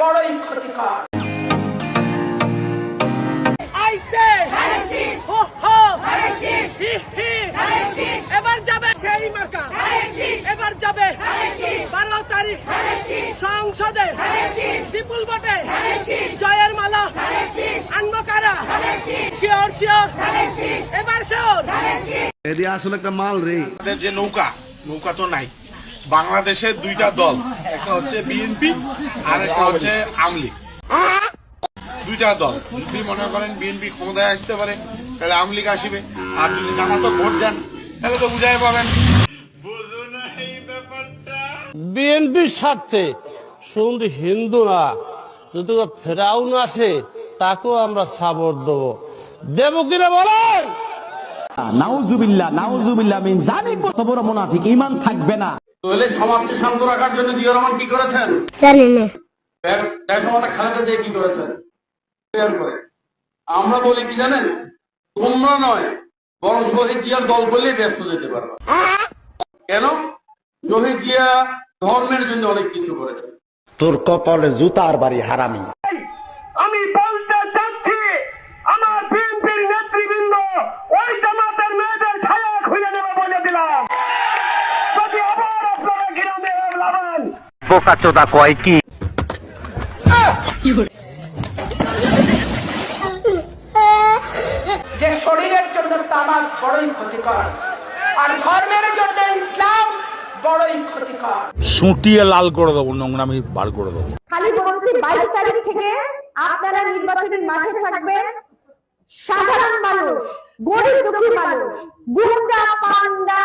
বড়ই ক্ষতিকর। আইসে হো হো হি হি এবার যাবে সেই মার্কা। এবার যাবে বারো তারিখ। সংসদে বিপুল ভোটে জয়ের মালা। আনব কারা শিওর শিওর। এবার শিওর। এদি আসলে একটা মাল রে। যে নৌকা নৌকা তো নাই। বাংলাদেশের দুইটা দল একটা হচ্ছে বিএনপি আর একটা হচ্ছে আমলি দুইটা দল। যদি মনে করেন বিএনপি ক্ষমতায় আসতে পারে তাহলে আমলিগ আসবে। আর যদি জামাতো ভোট দেন তাহলে তো বুঝাই পাবেন। বিএনপির স্বার্থে শুধু হিন্দু না যদি ফেরাউন আসে তাকেও আমরা সাপোর্ট দেবো। দেবো কিনা বলেন? নাউজুবিল্লাহ নাউজুবিল্লাহ মিন জানি কত বড় মুনাফিক ঈমান থাকবে না। তাহলে সমাজকে শান্ত রাখার জন্য জিয়া রহমান কি করেছেন? জানি না। দেশমাতা খালেদা জিয়া কি করেছেন? শেয়ার করে। আমরা বলি কি জানেন? তোমরা নয় বরং শহীদ জিয়ার দল বললেই ব্যস্ত যেতে পারবে। কেন? শহীদ জিয়া ধর্মের জন্য অনেক কিছু করেছেন। তোর কপালে জুতার বাড়ি হারামি। আমি বলতে চাচ্ছি আমার বিএনপির নেতৃবৃন্দ ওই জামাতের মেয়েদের ছায়া খুঁজে নেবে বলে দিলাম যদি আবার আপনারা গ্রামে লাগান যে শরীরের জন্য তামাক বড়ই ক্ষতিকর আর ধর্মের জন্য ইসলাম বড়ই ক্ষতিকর। সুটিয়ে লাল করে দেবো নোংরামি বার করে দেবো। খালি বলছি বাইশ তারিখ থেকে আপনারা নির্বাচনী মাঠে থাকবেন। সাধারণ মানুষ গরিব দুঃখী মানুষ গুন্ডা পান্ডা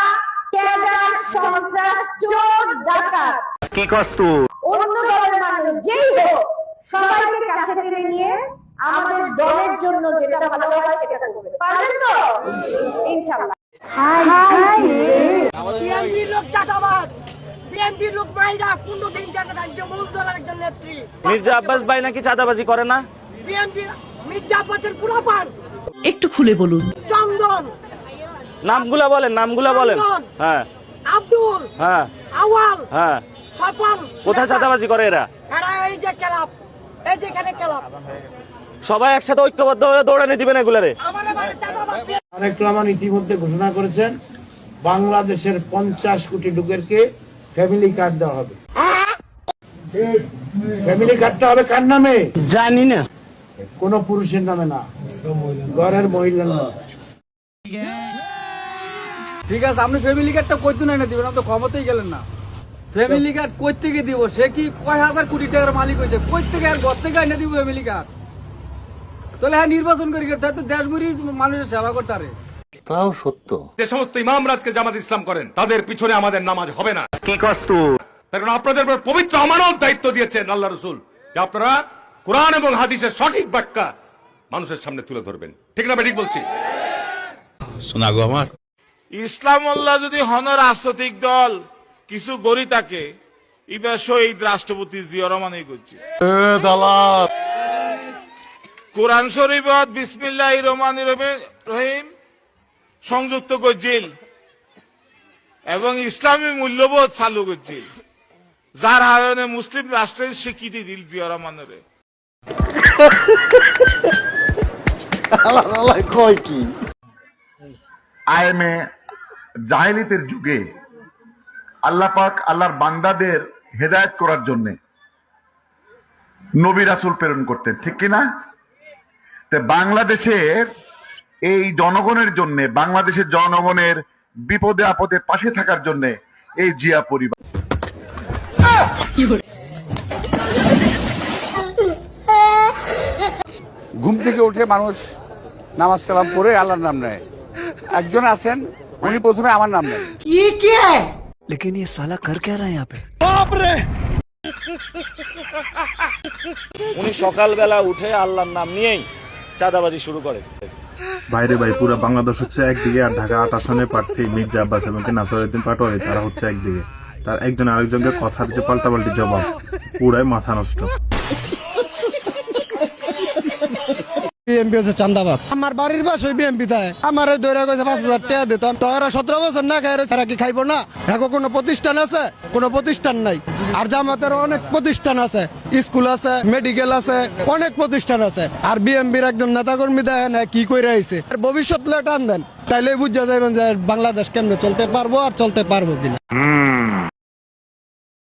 ক্যাডার সন্ত্রাস চোর ডাকাত। কি কষ্ট অন্য দলের মানুষ যেই হোক সবাইকে কাছে টেনে নিয়ে আমাদের দলের জন্য যেটা ভালো হয় সেটা করবে। পারবেন তো? ইনশাআল্লাহ। বিএনপির লোক চাঁদাবাজ বিএনপির লোক মাইরা পনেরো দিন জায়গা থাকবে মূল দলের একজন নেত্রী। মির্জা আব্বাস ভাই নাকি চাঁদাবাজি করে না? বিএনপি মির্জা আব্বাসের পুরাপান। একটু খুলে বলুন। চন্দন। নামগুলা বলেন নামগুলা বলেন। হ্যাঁ। আব্দুল হ্যাঁ। আওয়াল হ্যাঁ। স্বপন কোথায় চাঁদাবাজি করে এরা? এরা এই যে ক্লাব এই যে এখানে ক্লাব। সবাই একসাথে ঐক্যবদ্ধ হয়ে দৌড়ানি দিবেন এগুলারে। তারেক রহমান ইতিমধ্যে ঘোষণা করেছেন বাংলাদেশের পঞ্চাশ কোটি লোকেরকে ফ্যামিলি কার্ড দেওয়া হবে। ফ্যামিলি কার্ডটা হবে কার নামে? জানি না। কোন পুরুষের নামে না ঘরের মহিলার নামে। ঠিক আছে আপনি ফ্যামিলি কার্ডটা কই তুলে এনে দিবেন? আপনি তো ক্ষমতাই গেলেন না। ফ্যামিলি কার্ড কই থেকে দিব? সে কি কয় হাজার কোটি টাকার মালিক হয়েছে? কই থেকে আর ঘর থেকে এনে দিব ফ্যামিলি কার্ড তাহলে হ্যাঁ নির্বাচন করি তাই তো দেশগুড়ি মানুষের সেবা করতে পারে। তাও সত্য। যে সমস্ত জামাত ইসলাম করেন তাদের পিছনে আমাদের নামাজ হবে না। কি কষ্ট? তার কারণ আপনাদের উপর পবিত্র আমানত দায়িত্ব দিয়েছেন আল্লাহ রসুল যে আপনারা কোরআন এবং হাদিসের সঠিক ব্যাখ্যা মানুষের সামনে তুলে ধরবেন। ঠিক না ঠিক বলছি। শোনা গো আমার। ইসলাম আল্লাহ যদি হন রাজনৈতিক দল কিছু গড়ি থাকে এবার শহীদ রাষ্ট্রপতি জিয়া রহমানই করছে। কোরআন শরীফত বিসমিল্লাহ রহমান রহিম সংযুক্ত করছিল এবং ইসলামী মূল্যবোধ চালু করছিল। যার কারণে মুসলিম রাষ্ট্রের স্বীকৃতি দিল জিয়া রহমানের। কয় কি? আইএমএ জাহেলিতের যুগে আল্লাহ পাক আল্লাহর বান্দাদের হেদায়ত করার জন্য নবী রাসূল প্রেরণ করতেন, ঠিক কি না তে বাংলাদেশের এই জনগণের জন্য, বাংলাদেশের জনগণের বিপদে আপদে পাশে থাকার জন্য এই জিয়া পরিবার ঘুম থেকে উঠে মানুষ নামাজ কালাম পড়ে আল্লাহর নাম নেয়। একজন আছেন উনি প্রথমে আমার নাম নেন। উনি সকালবেলা উঠে আল্লাহর নাম নিয়েই চাঁদাবাজি শুরু করে। বাইরে ভাই পুরো বাংলাদেশ হচ্ছে একদিকে আর ঢাকা আট আসনের প্রার্থী মির্জা আব্বাস এবং নাসরুদ্দিন পাটোয়ারি তারা হচ্ছে একদিকে। তার একজন আরেকজনকে কথা দিচ্ছে পাল্টাপাল্টি জবাব। পুরাই মাথা নষ্ট। বিএমপি হচ্ছে চান্দাবাস আমার বাড়ির পাশে বিএমপি তাই আমার ওই দৈরা কইছে পাঁচ হাজার টাকা দিতাম তো এরা সতেরো বছর না খাই এরা কি খাইবো না? এখন কোনো প্রতিষ্ঠান আছে? কোনো প্রতিষ্ঠান নাই। আর জামাতের অনেক প্রতিষ্ঠান আছে। স্কুল আছে মেডিকেল আছে অনেক প্রতিষ্ঠান আছে। আর বিএমপির একজন নেতাকর্মী দেয় না কি করে আইছে। আর ভবিষ্যৎ টান দেন। তাইলে বুঝা যাবেন যে বাংলাদেশ কেমনে চলতে পারব আর চলতে পারব কিনা।